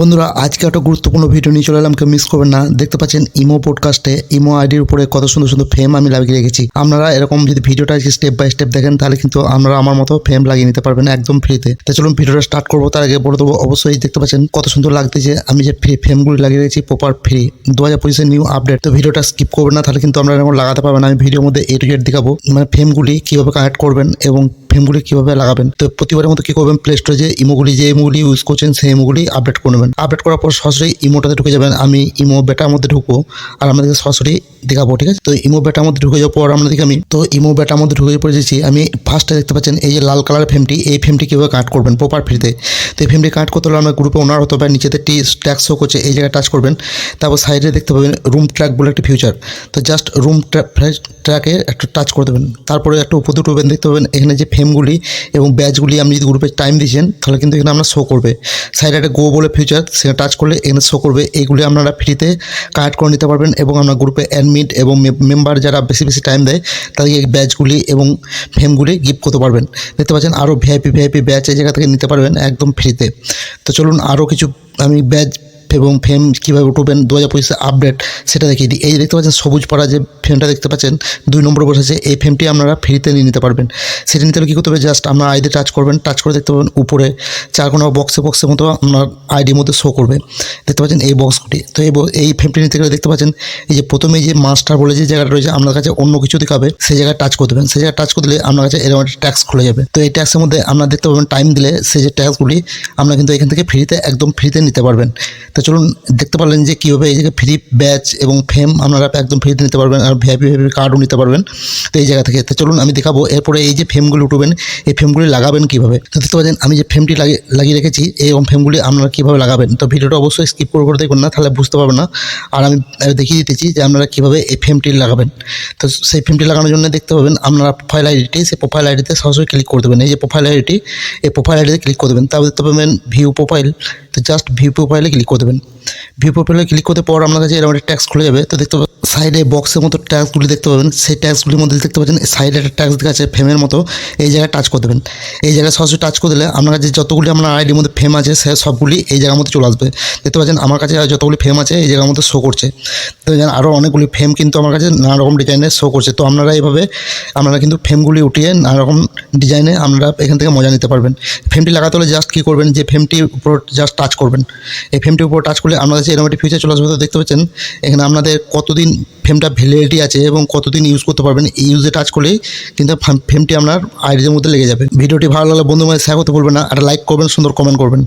বন্ধুরা, আজকে একটা গুরুত্বপূর্ণ ভিডিও নিয়ে চলে এলাম, কেউ মিস করবেন না। দেখতে পাচ্ছেন ইমো পডকাস্টে ইমো আইডির উপরে কত সুন্দর সুন্দর ফেম আমি লাগিয়ে রেখেছি। আপনারা এরকম যদি ভিডিওটা আজকে স্টেপ বাই স্টেপ দেখেন, তাহলে কিন্তু আমরা আমার মতো ফেম লাগিয়ে নিতে পারবেন একদম ফ্রিতে তো চলুন ভিডিওটা স্টার্ট করব, তার আগে বলে দেবো, অবশ্যই দেখতে পাচ্ছেন কত সুন্দর লাগতেছে আমি যে ফ্রি ফেমগুলি লাগিয়ে রেখেছি প্রপার ফ্রি দু হাজার পঁচিশের নিউ আপডেট তো ভিডিওটা স্কিপ করবেন না, তাহলে কিন্তু আমরা এরকম লাগাতে পারবেন। আমি ভিডিওর মধ্যে এ টু দেখাবো মানে ফেমগুলি কীভাবে কানেক্ট করবেন এবং ফেমগুলি কীভাবে লাগাবেন? তো প্রতিবারের মতো কী করবেন? প্লে স্টোরে যে ইমোগুলি যে ইমোগুলি ইউজ করছেন, সেই ইমোগুলি আপডেট করে নেবেন। আপডেট করার পর সরাসরি ইমোটাতে ঢুকে যাবেন। আমি ইমো বেটার মধ্যে ঢুকবো। আর আমাদেরকে সরাসরি দেখাবো, ঠিক আছে? তো ইমো ব্যাটার মধ্যে ঢুকে যাওয়ার পর আপনাদেরকে আমি, তো ইমো ব্যাটার মধ্যে ঢুকে পড়েছি আমি ফার্স্টে দেখতে পাচ্ছেন এই যে লাল কালার ফেমটি এই ফেমটি কীভাবে কাট করবেন প্রপার ফ্রিতে তো এই ফেমটি কাট করতে হলে আমার গ্রুপে ওনার হতে হবে, নিচেতে টি ট্যাক্স শো করছে, এই জায়গায় টাচ করবেন, তারপর সাইডে দেখতে পাবেন রুম ট্র্যাক বলে একটা ফিউচার তো জাস্ট রুম ট্র্যাকে একটা টাচ করে দেবেন, তারপরে একটা উপর দুটো দেখতে পাবেন এখানে যে ফেমগুলি এবং ব্যাচগুলি আপনি যদি গ্রুপে টাইম দিয়েছেন, তাহলে কিন্তু এখানে আপনার শো করবে। সাইডে একটা গো বলে ফিউচার সেখানে টাচ করলে এখানে শো করবে, এইগুলি আপনারা ফ্রিতে কানেক্ট করে নিতে পারবেন এবং আপনার গ্রুপে অ্যাডমিট এবং মেম্বার যারা বেশি বেশি টাইম দেয়, তাদেরকে এই ব্যাচগুলি এবং ফেমগুলি গিফট করতে পারবেন। দেখতে পাচ্ছেন আরও ভিআইপি ভিআইপি ব্যাচ এই জায়গা থেকে নিতে পারবেন একদম ফ্রিতে তো চলুন আরও কিছু, আমি ব্যাচ এবং ফেম কীভাবে উঠবেন দু হাজার পঁচিশে আপডেট সেটা দেখিয়ে দিই। এই যে দেখতে পাচ্ছেন সবুজ পাড়া যে ফেমটা দেখতে পাচ্ছেন, দুই নম্বরে বসেছে এই ফেমটি আপনারা ফ্রিতে নিয়ে নিতে পারবেন। সেটা নিতে হলে কী করতে হবে জাস্ট আপনার আইডি টাচ করবেন টাচ করে দেখতে পাবেন উপরে চার কোনো বক্সে বক্সের মতো আপনার আইডির মধ্যে শো করবে। দেখতে পাচ্ছেন এই বক্সগুলি তো এই এই ফেমটি নিতে গেলে দেখতে পাচ্ছেন, এই যে প্রথমে যে মাস্টার বলে যে জায়গাটা রয়েছে, আপনার কাছে অন্য কিছু দেখাবে, সেই জায়গায় টাচ করে দেবেন সেই জায়গায় টাচ করে দিলে আপনার কাছে এরকম একটা ট্যাক্স খুলে যাবে। তো এই ট্যাক্সের মধ্যে আপনারা দেখতে পাবেন টাইম দিলে সেই যে ট্যাক্সগুলি আপনারা কিন্তু এখান থেকে ফ্রিতে একদম ফ্রিতে নিতে পারবেন। তো চলুন দেখতে পারলেন যে কীভাবে এই জায়গায় ফ্রি ব্যাচ এবং ফেম আপনারা একদম ফ্রিতে নিতে পারবেন আর ভিআইপি ভিআইপি কার্ডও নিতে পারবেন। তো এই জায়গা থেকে, তো চলুন আমি দেখাবো। এরপরে এই যে ফেমগুলি উঠবেন, এই ফেমগুলি লাগাবেন কীভাবে? তো দেখতে পাচ্ছেন, আমি যে ফেমটি লাগিয়ে লাগিয়ে রেখেছি এরকম ফেমগুলি আপনারা কীভাবে লাগাবেন? তো ভিডিওটা অবশ্যই স্কিপ করে করে দেখুন না, তাহলে বুঝতে পারবেন না। আর আমি দেখিয়ে দিতেছি যে আপনারা কীভাবে এই ফেমটি লাগাবেন। তো সেই ফেমটি লাগানোর জন্য দেখতে পাবেন, আপনারা প্রোফাইল আইডিটি সেই প্রোফাইল আইডিতে সরাসরি ক্লিক করে দেবেন। এই যে প্রোফাইল আইডিটি এই প্রোফাইল আইডিতে ক্লিক করে দেবেন। তারপর দেখতে পাবেন ভিউ প্রোফাইল তো জাস্ট ভিউ প্রোফাইলে ক্লিক করে দেবেন। ভিউ প্রোফাইলে ক্লিক করতে পর আপনার কাছে এরকম একটা ট্যাক্স খুলে যাবে। তো দেখতে সাইডে বক্সের মতো ট্যাক্সগুলি দেখতে পাবেন। সেই ট্যাক্সগুলির মধ্যে দেখতে পাচ্ছেন সাইডে একটা ট্যাক্স দেখা আছে ফেমের মতো। এই জায়গায় টাচ করে দেবেন। এই জায়গায় সরাসরি টাচ করে দিলে আপনার কাছে যতগুলি আপনার আইডির মধ্যে ফেম আছে, সে সবগুলি এই জায়গার মধ্যে চলে আসবে। দেখতে পাচ্ছেন আমার কাছে যতগুলি ফেম আছে, এই জায়গার মধ্যে শো করছে। তো আরও অনেকগুলি ফেম কিন্তু আমার কাছে নানা রকম ডিজাইনের শো করছে। তো আপনারা এইভাবে, আপনারা কিন্তু ফেমগুলি উঠিয়ে নানা রকম ডিজাইনে আপনারা এখান থেকে মজা নিতে পারবেন। ফেমটি লাগাতে হলে জাস্ট কী করবেন, যে ফেমটির উপর জাস্ট টাচ করবেন। এই ফেমটির উপর টাচ করলে আপনার কাছে এরকম একটি ফিচার চলে আসবে, তো দেখতে পাচ্ছেন, এখানে আপনাদের কতদিন ফেমটা ভ্যালিডিটি আছে এবং কতদিন ইউজ করতে পারবেন, এই ইউজে টাচ করলেই কিন্তু ফ্রেমটি ফেমটি আপনার আইডির মধ্যে লেগে যাবে। ভিডিওটি ভালো লাগলে বন্ধু শেয়ার করতে বলবেন না, আর লাইক করবেন, সুন্দর কমেন্ট করবেন।